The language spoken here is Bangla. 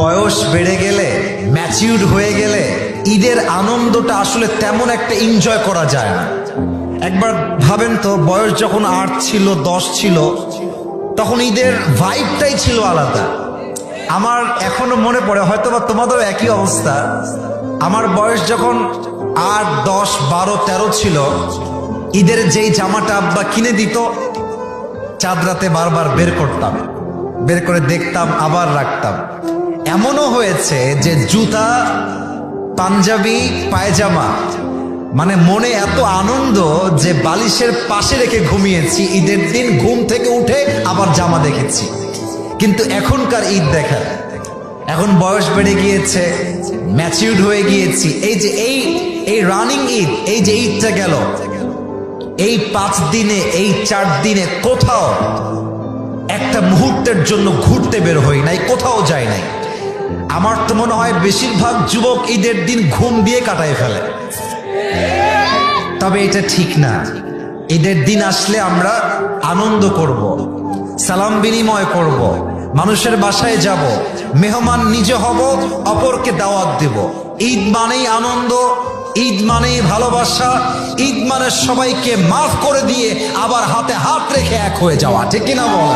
বয়স বেড়ে গেলে ম্যাচিউর হয়ে গেলে, ঈদের আনন্দটা আসলে তেমন একটা এনজয় করা যায় না। একবার ভাবেন তো, বয়স যখন আট ছিল, দশ ছিল, তখন ঈদের ভাইবটাই ছিল আলাদা। আমার এখনও মনে পড়ে হয়তো বা তোমাদেরও একই অবস্থা। আমার বয়স যখন আট, দশ, বারো, তেরো ছিল, ঈদের যেই জামাটা আব্বা কিনে দিত, চাঁদ রাতে বারবার বের করতাম। বের করে দেখতাম, আবার রাখতাম। এমনও হয়েছে যে জুতা, পাঞ্জাবি, পায়জামা মানে মনে এত আনন্দ যে বালিশের পাশে রেখে ঘুমিয়েছি। ঈদের দিন ঘুম থেকে উঠে আবার জামা দেখেছি। কিন্তু এখনকার ঈদ দেখা এখন বয়স বেড়ে গিয়েছে ম্যাচিউড হয়ে গিয়েছি। এই যে এই এই রানিং ঈদ, এই যে ঈদটা গেল, এই পাঁচ দিনে, এই চার দিনে কোথাও একটা মুহূর্তের জন্য ঘুরতে বের হই নাই, কোথাও যাই নাই। আমার তো মনে হয় বেশিরভাগ যুবক ঈদের দিন ঘুম দিয়ে কাটায় ফেলে। তবে এটা ঠিক না। ঈদের দিন আসলে আমরা আনন্দ করব, সালাম বিনিময় করব, মানুষের বাসায় যাব, মেহমান নিজে হব, অপরকে দাওয়াত দেব। ঈদ মানেই আনন্দ, ঈদ মানেই ভালোবাসা, ঈদ মানে সবাইকে মাফ করে দিয়ে আবার হাতে হাত রেখে এক হয়ে যাওয়া। ঠিক কিনা বল?